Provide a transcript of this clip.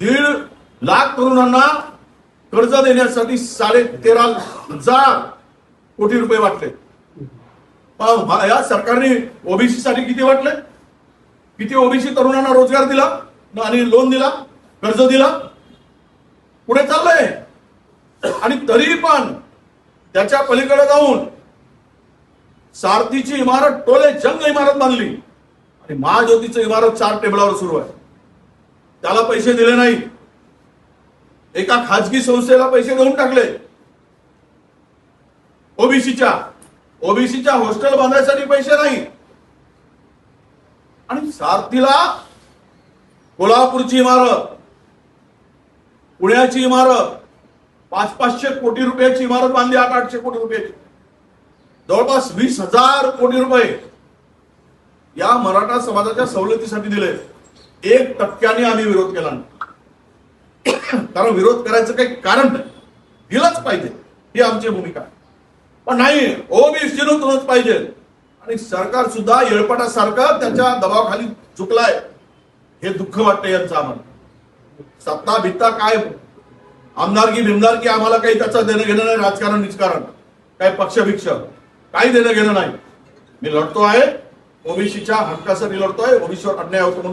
दीड लाख तरुणांना कर्ज देण्यासाठी साडे तेरा हजार कोटी रुपये वाटले. या सरकारने ओबीसी साठी किती वाटले? किती ओबीसी तरुणांना रोजगार दिला आणि लोन दिला कर्ज दिला? पुढे चाललंय. आणि तरी पण त्याच्या पलीकडे जाऊन सारथीची इमारत टोले जंग इमारत बांधली. आणि महाज्योतीचं इमारत चार टेबलावर सुरू आहे. त्याला पैसे दिले नाही. एका खाजगी संस्थेला पैसे देऊन टाकले. ओबीसीच्या ओबीसीच्या हॉस्टेल बांधायसाठी पैसे नाही. आणि सारथीला कोल्हापूरची इमारत पुण्याची इमारत पाच पाचशे कोटी रुपयाची इमारत बांधली आठ आठशे कोटी रुपयाची. जवळपास वीस हजार कोटी रुपये या मराठा समाजाच्या सवलतीसाठी दिले. एक टक्क्याने आम्ही विरोध केला नाही. कारण विरोध करायचं काही कारण नाही. दिलंच पाहिजे. ही आमची भूमिका पण नाही ओबीसीतूनच पाहिजे. आणि सरकार सुद्धा येळपटासारखं त्याच्या दबावाखाली चुकलाय. हे दुःख वाटतं यांचं आम्हाला. सत्ता भित्ता काय? आमदारकी बिमदारकी आम्हाला काही त्याचं देणं घेणं नाही राजकारण निष्कारण. काय पक्षभिक्ष काही देणं घेणं नाही. मी लढतो आहे. ओबीसीच्या हक्कासाठी लढतोय ओबीसीवर अन्याय होतो म्हणून